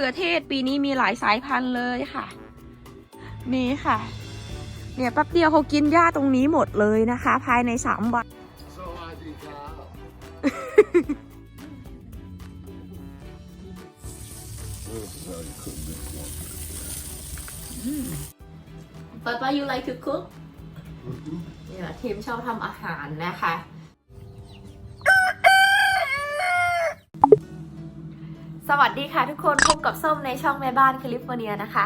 เขือเทศปีนี้มีหลายสายพันธุ์เลยค่ะ นี่ค่ะ เนี่ยแป๊บเดียวเขากินหญ้าตรงนี้หมดเลยนะคะ ภายในสามวันสวัสดีครับป๊าป๊า you like to cook เนี่ยทีมชอบทำอาหารนะคะ สวัสดีค่ะทุกคนพบกับส้มในช่องแม่บ้านแคลิฟอร์เนียนะคะ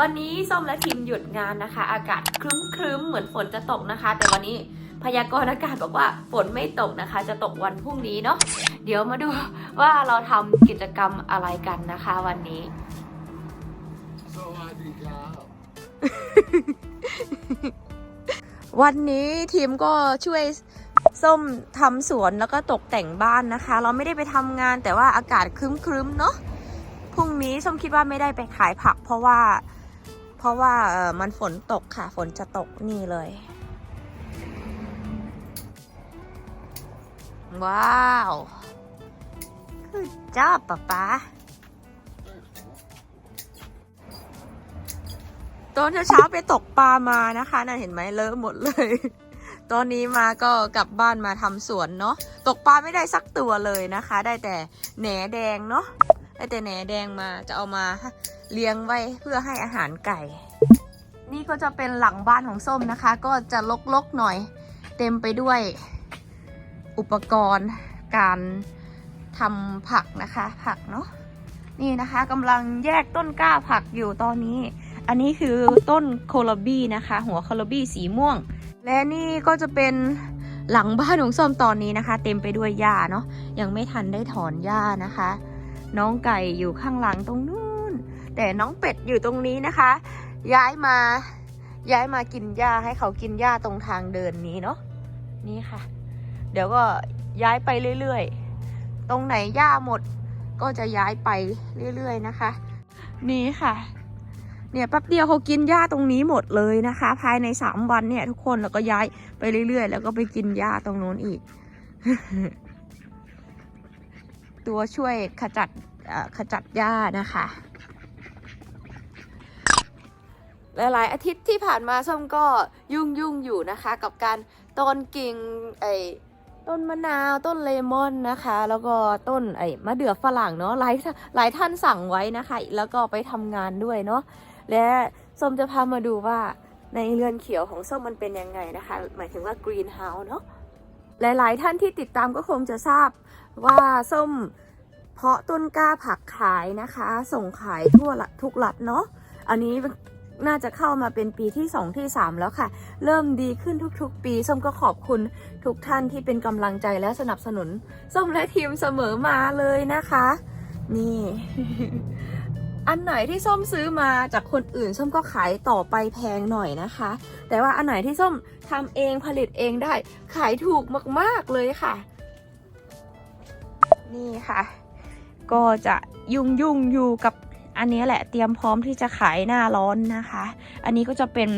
วันนี้ส้มและทีมหยุดงานนะคะ อากาศครึ้มครึ้มเหมือนฝนจะตกนะคะ แต่วันนี้พยากรณ์อากาศบอกว่าฝนไม่ตกนะคะ จะตกวันพรุ่งนี้เนาะเดี๋ยวมาดูว่าเราทำกิจกรรมอะไรกันนะคะวันนี้ สวัสดีครับวันนี้ทีมก็ช่วย ส้มทำสวนแล้วก็ตกแต่งบ้านนะคะ เราไม่ได้ไปทำงานแต่ว่าอากาศครึ้มๆเนาะพรุ่งนี้ส้มคิดว่าไม่ได้ไปขายผัก เพราะว่า เพราะว่ามันฝนตกค่ะ ฝนจะตกนี่เลย ว้าวคือจ้าป๊าป๊าตอนเช้าๆไปตกปลามานะคะน่ะเห็นไหมเลอะหมดเลย ตอนนี้มาก็กลับบ้านมาทำสวนเนาะตกปลาไม่ได้สักตัวเลยนะคะ ได้แต่แหนแดงเนาะได้แต่แหนแดงมาจะเอามาเลี้ยงไว้เพื่อให้อาหารไก่ นี่ก็จะเป็นหลังบ้านของส้มนะคะ ก็จะลกๆหน่อยเต็มไปด้วยอุปกรณ์การทำผักนะคะ ผักเนาะนี่นะคะกำลังแยกต้นกล้าผักอยู่ตอนนี้ อันนี้คือต้นโคลบี้นะคะ หัวโคลบี้สีม่วง และนี่ก็จะเป็นหลังบ้านของส้มตอนนี้นะคะ เต็มไปด้วยหญ้าเนาะยังไม่ทันได้ถอนหญ้านะคะ น้องไก่อยู่ข้างหลังตรงนู้นแต่น้องเป็ดอยู่ตรงนี้นะคะ ย้ายมาย้ายมากินหญ้าให้เขากินหญ้าตรงทางเดินนี้เนาะนี่ค่ะ เดี๋ยวก็ย้ายไปเรื่อยๆ ตรงไหนหญ้าหมดก็จะย้ายไปเรื่อยๆนะคะ นี่ค่ะ เนี่ยแป๊บเดียวเขากินหญ้าตรงนี้หมดเลยนะคะ ภายในสามวันเนี่ย ทุกคนแล้วก็ย้ายไปเรื่อยๆ แล้วก็ไปกินหญ้าตรงนู้นอีก ตัวช่วยขจัดขจัดหญ้านะคะ หลายๆ อาทิตย์ที่ผ่านมาส้มก็ยุ่งยุ่งอยู่นะคะ กับการต้นกิ่งไอ้ต้นมะนาวต้นเลมอนนะคะ แล้วก็ต้นไอ้มะเดื่อฝรั่งเนาะหลายหลายท่านสั่งไว้นะคะ แล้วก็ไปทำงานด้วยเนาะ และส้มจะพามาดูว่าในเรือนเขียวของส้มมันเป็นยังไงนะคะ หมายถึงว่ากรีนเฮาส์เนาะหลายๆท่านที่ติดตามก็คงจะทราบว่าส้มเพาะต้นกล้าผักขายนะคะ ส่งขายทั่วทุกรัฐเนาะอันนี้น่าจะเข้ามาเป็นปีที่ 2 ที่ 3 แล้วค่ะ เริ่มดีขึ้นทุกๆ ปี ส้มก็ขอบคุณทุกท่านที่เป็นกำลังใจและสนับสนุน ส้มและทีมเสมอมาเลยนะคะ นี่ อันไหนที่ส้มซื้อมาจากคนอื่นส้มก็ขายต่อไปแพงหน่อยนะคะ แต่ว่าอันไหนที่ส้มทำเองผลิตเองได้ ขายถูกมากๆเลยค่ะ นี่ค่ะ ก็จะยุ่งยุ่งอยู่กับอันนี้แหละเตรียมพร้อมที่จะขายหน้าร้อนนะคะ อันนี้ก็จะเป็น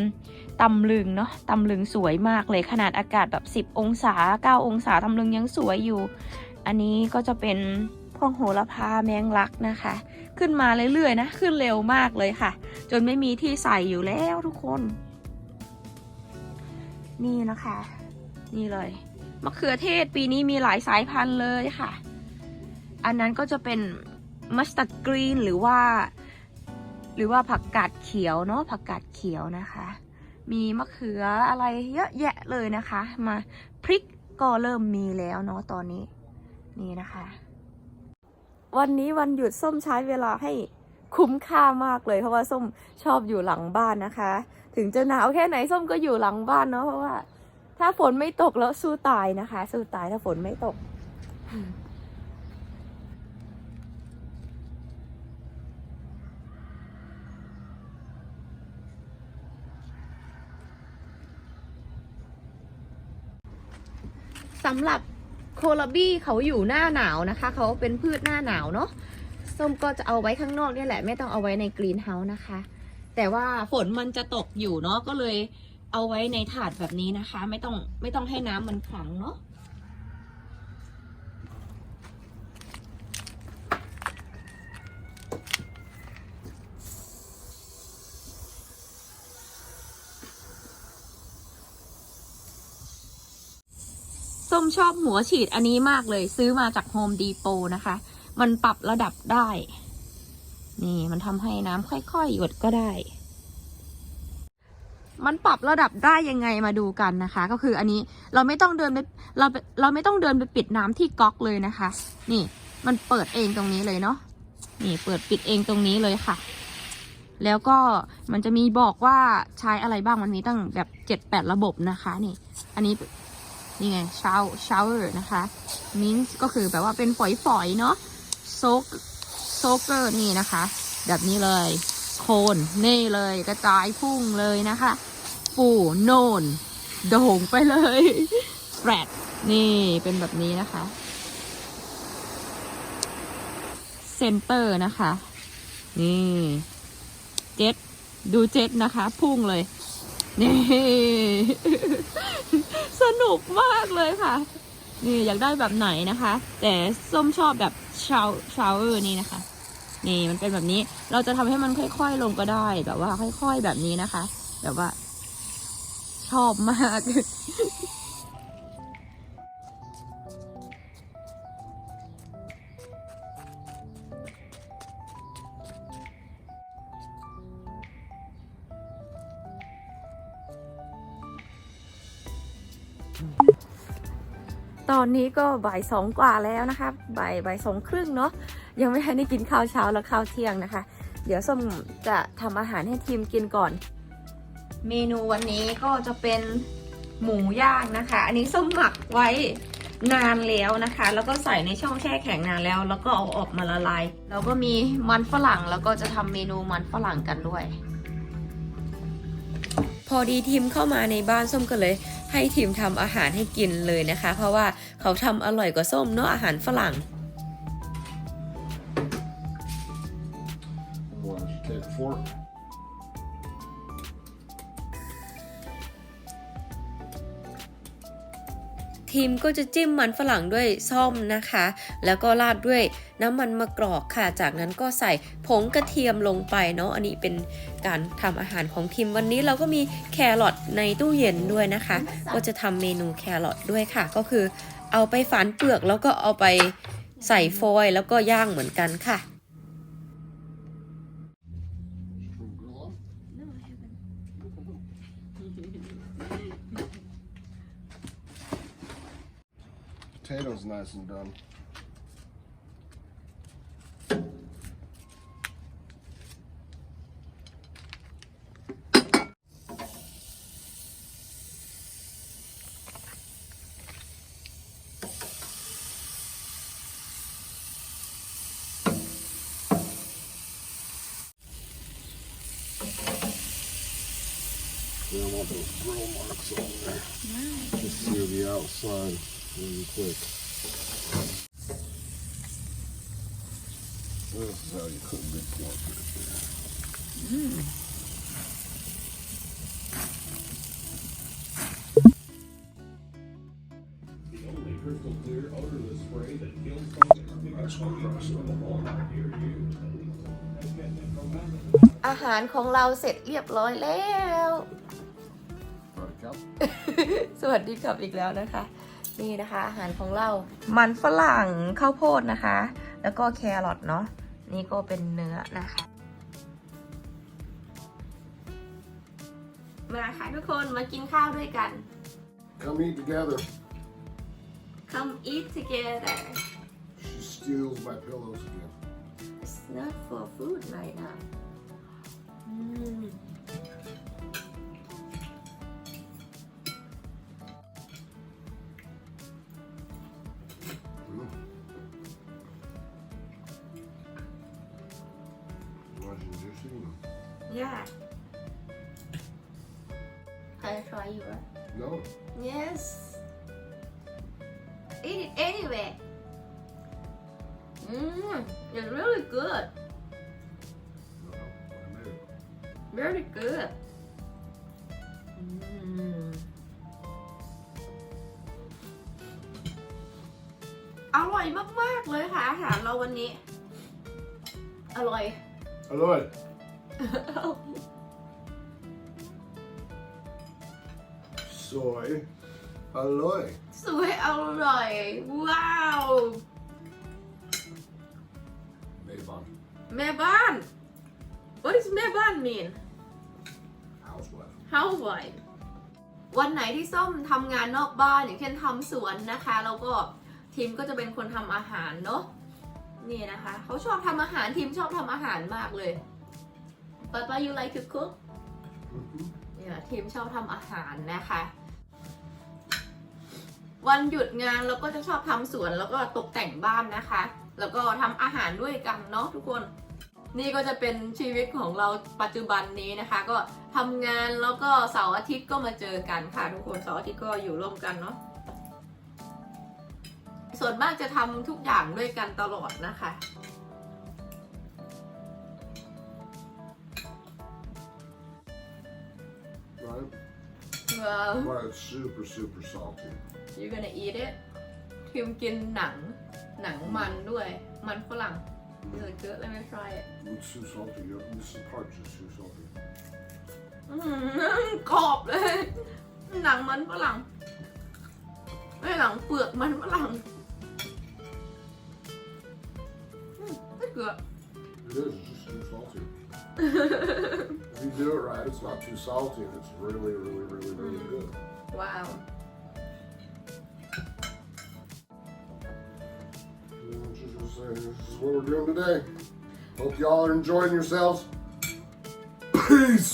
ตำลึงเนาะตำลึงสวยมากเลยขนาดอากาศแบบ 10 องศา 9 องศาตำลึงยังสวยอยู่ อันนี้ก็จะเป็นพวกโหระพาแมงลักนะคะ ขึ้นมาเรื่อยๆนะ ขึ้นเร็วมากเลยค่ะ จนไม่มีที่ใส่อยู่แล้วทุกคน นี่นะคะ นี่เลยมะเขือเทศปีนี้มีหลายสายพันธุ์เลยค่ะ อันนั้นก็จะเป็นมัสตาร์ดกรีนหรือว่า หรือว่าผักกาดเขียวเนาะผักกาดเขียวนะคะ มีมะเขืออะไรเยอะแยะเลยนะคะ มาพริกก็เริ่มมีแล้วเนาะตอนนี้ นี่นะคะ วันนี้วันหยุดส้มใช้เวลาให้คุ้มค่ามากเลยเพราะว่าส้มชอบอยู่หลังบ้านนะคะ ถึงจะหนาวแค่ไหนส้มก็อยู่หลังบ้านเนาะเพราะว่า ถ้าฝนไม่ตกแล้วสู้ตายนะคะ สู้ตายถ้าฝนไม่ตกสำหรับ คลาบี้เขาอยู่หน้าหนาวนะคะ เขาเป็นพืชหน้าหนาวเนาะส้มก็จะเอาไว้ข้างนอกนี่แหละ ไม่ต้องเอาไว้ในกรีนเฮาส์นะคะ แต่ว่าฝนมันจะตกอยู่เนาะก็เลยเอาไว้ในถาดแบบนี้นะคะ ไม่ต้องไม่ต้องให้น้ำมันขังเนาะ ส้มชอบหัวฉีดอันนี้มากเลย ซื้อมาจากโฮมดีโปนะคะ มันปรับระดับได้ นี่มันทำให้น้ำค่อยๆหยดก็ได้ มันปรับระดับได้ยังไงมาดูกันนะคะ ก็คืออันนี้เราไม่ต้องเดินไปเราเราไม่ต้องเดินไปปิดน้ำที่ก๊อกเลยนะคะ นี่มันเปิดเองตรงนี้เลยเนาะนี่เปิดปิดเองตรงนี้เลยค่ะ แล้วก็มันจะมีบอกว่าใช้อะไรบ้างมันมีตั้งแบบเจ็ดแปดระบบนะคะ นี่ อันนี้ นี่ไงชาวชาวเวอร์นะคะมินส์ก็คือแบบว่าเป็นฝอยๆ เนาะโซกโซเกอร์นี่นะคะ แบบนี้เลย โคน นี่เลยกระจายพุ่งเลยนะคะ ปูโนน โด่งไปเลยแฟรดนี่เป็นแบบนี้นะคะเซนเตอร์นะคะ นี่เจ็ดดูเจ็ดนะคะ พุ่งเลย นี่ นุกมากเลยค่ะ นี่อยากได้แบบไหนนะคะ แต่ส้มชอบแบบชาวชาวเออร์นี่นะคะ นี่มันเป็นแบบนี้ เราจะทำให้มันค่อย ๆ ลงก็ได้แบบว่าค่อย ๆ แบบนี้นะคะ แบบว่า ชอบมาก ตอนนี้ก็บ่ายสองกว่าแล้วนะคะบ่ายบ่ายสองครึ่งเนาะยังไม่ทันได้กินข้าวเช้าและข้าวเที่ยงนะคะ เดี๋ยวส้มจะทำอาหารให้ทีมกินก่อน เมนูวันนี้ก็จะเป็นหมูย่างนะคะ อันนี้ส้มหมักไว้นานแล้วนะคะ แล้วก็ใส่ในช่องแช่แข็งนานแล้ว แล้วก็เอาออกมาละลาย แล้วก็มีมันฝรั่ง แล้วก็จะทำเมนูมันฝรั่งกันด้วย พอดีทีมเข้ามาในบ้านส้มก็เลย ให้ทีมทำอาหารให้กินเลยนะคะ เพราะว่าเขาทำอร่อยกว่าส้มเนาะอาหารฝรั่ง Why don't you take a fork? ทีมก็จะจิ้มมันฝรั่งด้วยส้มนะคะ แล้วก็ราดด้วยน้ำมันมะกรอกค่ะ จากนั้นก็ใส่ผงกระเทียมลงไปเนาะ อันนี้เป็น การทำอาหารของทีมวันนี้เราก็มีแครอทในตู้เย็นด้วยนะคะ ก็จะทำเมนูแครอทด้วยค่ะ ก็คือเอาไปฝานเปลือกแล้วก็เอาไปใส่โฟยล์แล้วก็ย่างเหมือนกันค่ะ Potatoes nice and done. Yeah, I want those grill marks on there. Just sear the outside really quick. This is how you cook big pork right there. The only crystal clear odorless spray that kills fungus. Nice one, cross it. Walmart near you. อาหารของเราเสร็จเรียบร้อยแล้ว Right, Cal? สวัสดีครับอีกแล้วนะคะ นี่นะคะ อาหารของเรา มันฝรั่งข้าวโพดนะคะ แล้วก็แครอทเนาะนี่ก็เป็นเนื้อนะคะ มาค่ะทุกคนมากินข้าวด้วยกัน Come eat together. Come eat together She steals my pillows again. It's not for food right now อืม Yes. Eat it anyway. Mmm, it's really good. no, I made it. Very good. Mm. อร่อยมาก ๆ เลยค่ะ อาหารเราวันนี้ อร่อย Aloy. Soy, Alloy. สวยอร่อย ว้าว Mayban. แม่บ้าน What is แม่บ้าน mean Housewife. housewife วันไหนที่ส้มทำงานนอกบ้านอย่างเช่นทำสวนนะคะแล้วก็ทีมก็จะเป็นคนทำอาหารเนาะนี่นะคะเขาชอบทำอาหารทีมชอบทำอาหารมากเลย Papa you like to cook Mm-hmm. เนี่ยทีมชอบทำอาหารนะคะ วันหยุดงานเราก็จะชอบทำสวนแล้วก็ตกแต่งบ้านนะคะ แล้วก็ทำอาหารด้วยกันเนาะทุกคน นี่ก็จะเป็นชีวิตของเราปัจจุบันนี้นะคะ ก็ทำงานแล้วก็เสาร์อาทิตย์ก็มาเจอกันค่ะทุกคนเสาร์อาทิตย์ก็อยู่ร่วมกันเนาะส่วนมากจะทำทุกอย่างด้วยกันตลอดนะคะ Right? ว้าว But it's super, super salty. You gonna eat it ทีมกินหนัง หนังมันด้วย มันฝรั่ง Is it good? Let me try it. It's too salty. Yeah, This part is too salty. อื้อหือกรอบเลย หนังมันฝรั่งไม่หนังเปลือกมันฝรั่งอืมไม่เกลือ It is. It's just too salty. if you do it right, it's not too salty, and it's really, really, really, really good. ว้าว So this is what we're doing today. Hope y'all are enjoying yourselves. Peace.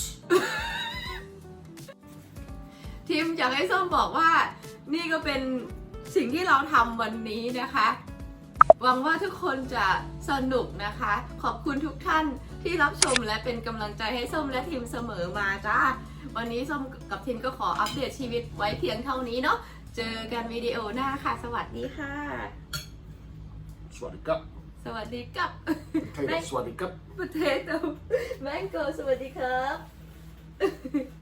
ทีมอยากให้ส้มบอกว่า นี่ก็เป็นสิ่งที่เราทำวันนี้นะคะ หวังว่าทุกคนจะสนุกนะคะ ขอบคุณทุกท่านที่รับชมและเป็นกำลังใจให้ส้มและทีมเสมอมาจ้า วันนี้ส้มกับทีมก็ขออัปเดตชีวิตไว้เพียงเท่านี้เนาะ เจอกันวิดีโอหน้าค่ะ สวัสดีค่ะ Sweaty cup. สวัสดีกับ Potato sweaty cup. ประเทศแมงโกสวัสดีครับ